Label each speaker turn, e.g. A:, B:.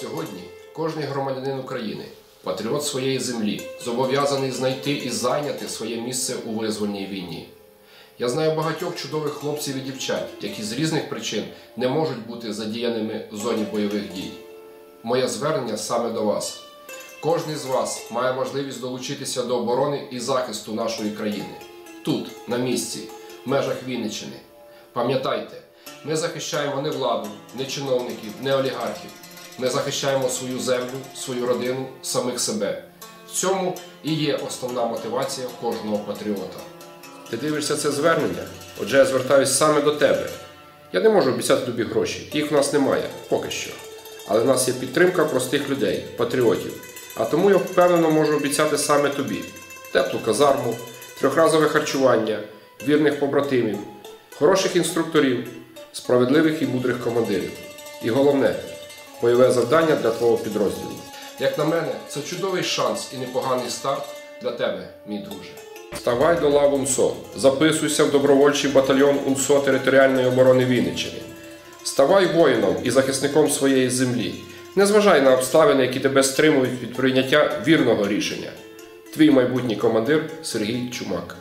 A: Сьогодні кожний громадянин України, патріот своєї землі, зобов'язаний знайти і зайняти своє місце у визвольній війні. Я знаю багатьох чудових хлопців і дівчат, які з різних причин не можуть бути задіяними в зоні бойових дій. Моє звернення саме до вас. Кожний з вас має можливість долучитися до оборони і захисту нашої країни тут, на місці, в межах Вінниччини. Пам'ятайте, ми захищаємо не владу, не чиновників, не олігархів. Ми захищаємо свою землю, свою родину, самих себе. В цьому і є основна мотивація кожного патріота. Ти дивишся це звернення? Отже, я звертаюся саме до тебе. Я не можу обіцяти тобі гроші, їх в нас немає, поки що. Але в нас є підтримка простих людей, патріотів. А тому я впевнено можу обіцяти саме тобі: теплу казарму, трьохразове харчування, вірних побратимів, хороших інструкторів, справедливих і мудрих командирів. І головне бойове завдання для твого підрозділу. Як на мене, це чудовий шанс і непоганий старт для тебе, мій друже. Ставай до лав УНСО, записуйся в добровольчий батальйон УНСО територіальної оборони Вінниччини. Ставай воїном і захисником своєї землі. Не зважай на обставини, які тебе стримують від прийняття вірного рішення. Твій майбутній командир Сергій Чумак.